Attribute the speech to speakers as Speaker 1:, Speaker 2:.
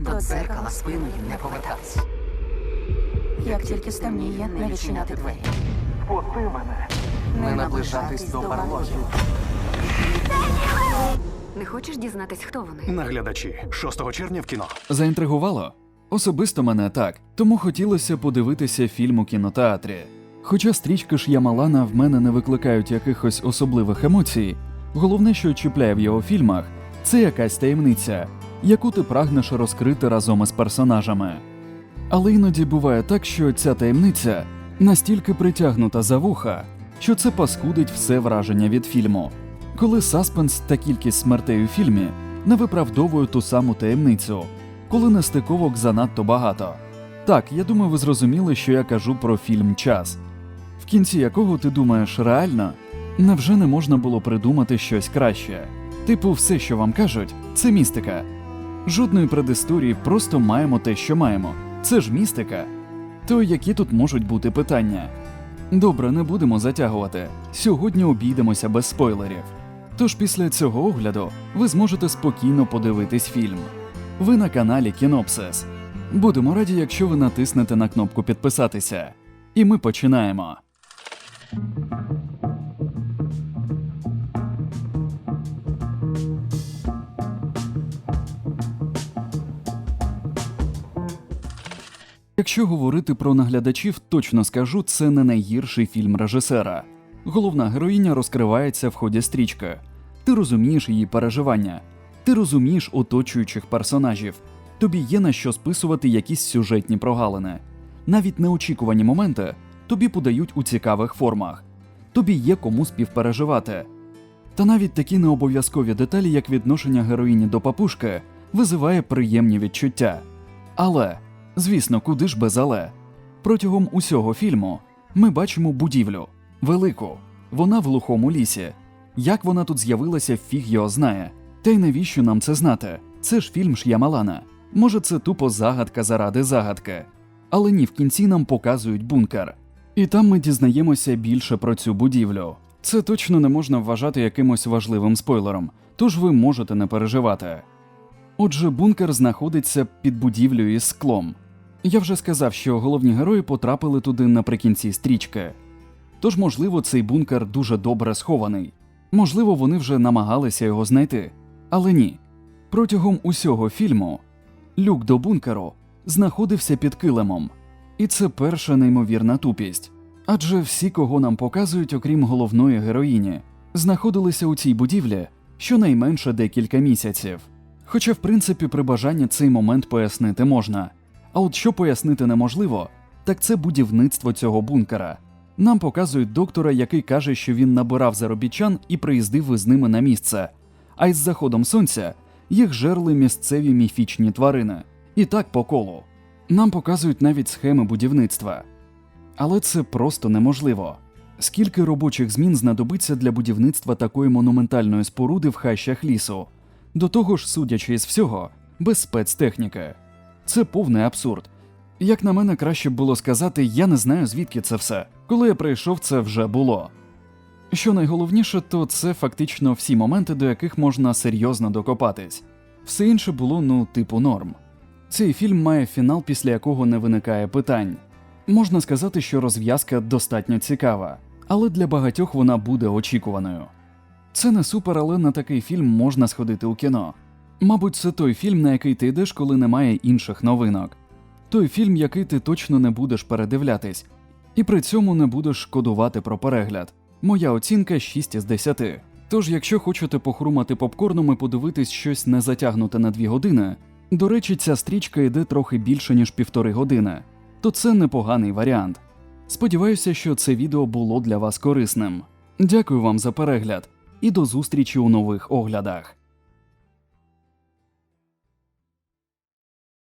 Speaker 1: До дзеркала спиною не повертатись.
Speaker 2: Як тільки стемніє, не відчиняти двері.
Speaker 3: Пусти мене.
Speaker 1: Не наближатись до барлогів.
Speaker 4: Не хочеш дізнатись, хто вони?
Speaker 5: Наглядачі 6 червня в кіно.
Speaker 6: Заінтригувало? Особисто мене так, тому хотілося подивитися фільм у кінотеатрі. Хоча стрічки ж Ямалана в мене не викликають якихось особливих емоцій, головне, що чіпляє в його фільмах, це якась таємниця, яку ти прагнеш розкрити разом із персонажами. Але іноді буває так, що ця таємниця настільки притягнута за вуха, що це паскудить все враження від фільму. Коли саспенс та кількість смертей у фільмі не виправдовує ту саму таємницю, коли нестиковок занадто багато. Так, я думаю, ви зрозуміли, що я кажу про фільм Час, в кінці якого ти думаєш реально, невже не можна було придумати щось краще? Типу, все, що вам кажуть, це містика. Жодної предісторії, просто маємо те, що маємо. Це ж містика. То які тут можуть бути питання? Добре, не будемо затягувати. Сьогодні обійдемося без спойлерів. Тож після цього огляду ви зможете спокійно подивитись фільм. Ви на каналі Кінопсис. Будемо раді, якщо ви натиснете на кнопку підписатися. І ми починаємо. Якщо говорити про наглядачів, точно скажу, це не найгірший фільм режисера. Головна героїня розкривається в ході стрічки. Ти розумієш її переживання, ти розумієш оточуючих персонажів. Тобі є на що списувати якісь сюжетні прогалини. Навіть неочікувані моменти тобі подають у цікавих формах. Тобі є кому співпереживати. Та навіть такі необов'язкові деталі, як відношення героїні до папушки, визиває приємні відчуття. Але, звісно, куди ж без але? Протягом усього фільму ми бачимо будівлю велику. Вона в глухому лісі. Як вона тут з'явилася, фіг його знає. Та й навіщо нам це знати? Це ж фільм Ш'ямалана. Може, це тупо загадка заради загадки. Але ні, в кінці нам показують бункер. І там ми дізнаємося більше про цю будівлю. Це точно не можна вважати якимось важливим спойлером, тож ви можете не переживати. Отже, бункер знаходиться під будівлею із склом. Я вже сказав, що головні герої потрапили туди наприкінці стрічки. Тож, можливо, цей бункер дуже добре схований. Можливо, вони вже намагалися його знайти. Але ні. Протягом усього фільму люк до бункеру знаходився під килимом. І це перша неймовірна тупість. Адже всі, кого нам показують, окрім головної героїні, знаходилися у цій будівлі щонайменше декілька місяців. Хоча, в принципі, при бажанні цей момент пояснити можна. А от що пояснити неможливо, так це будівництво цього бункера. Нам показують доктора, який каже, що він набирав заробітчан і приїздив із ними на місце. А із заходом сонця їх жерли місцеві міфічні тварини. І так по колу. Нам показують навіть схеми будівництва. Але це просто неможливо. Скільки робочих змін знадобиться для будівництва такої монументальної споруди в хащах лісу? До того ж, судячи із всього, без спецтехніки. Це повний абсурд. Як на мене, краще було сказати, я не знаю звідки це все. Коли я прийшов, це вже було. Що найголовніше, то це фактично всі моменти, до яких можна серйозно докопатись. Все інше було, ну, типу, норм. Цей фільм має фінал, після якого не виникає питань. Можна сказати, що розв'язка достатньо цікава, але для багатьох вона буде очікуваною. Це не супер, але на такий фільм можна сходити у кіно. Мабуть, це той фільм, на який ти йдеш, коли немає інших новинок. Той фільм, який ти точно не будеш передивлятись, і при цьому не будеш шкодувати про перегляд. Моя оцінка 6 із 10. Тож, якщо хочете похрумати попкорном і подивитись щось не затягнуте на 2 години, до речі, ця стрічка йде трохи більше, ніж півтори години, то це непоганий варіант. Сподіваюся, що це відео було для вас корисним. Дякую вам за перегляд і до зустрічі у нових оглядах.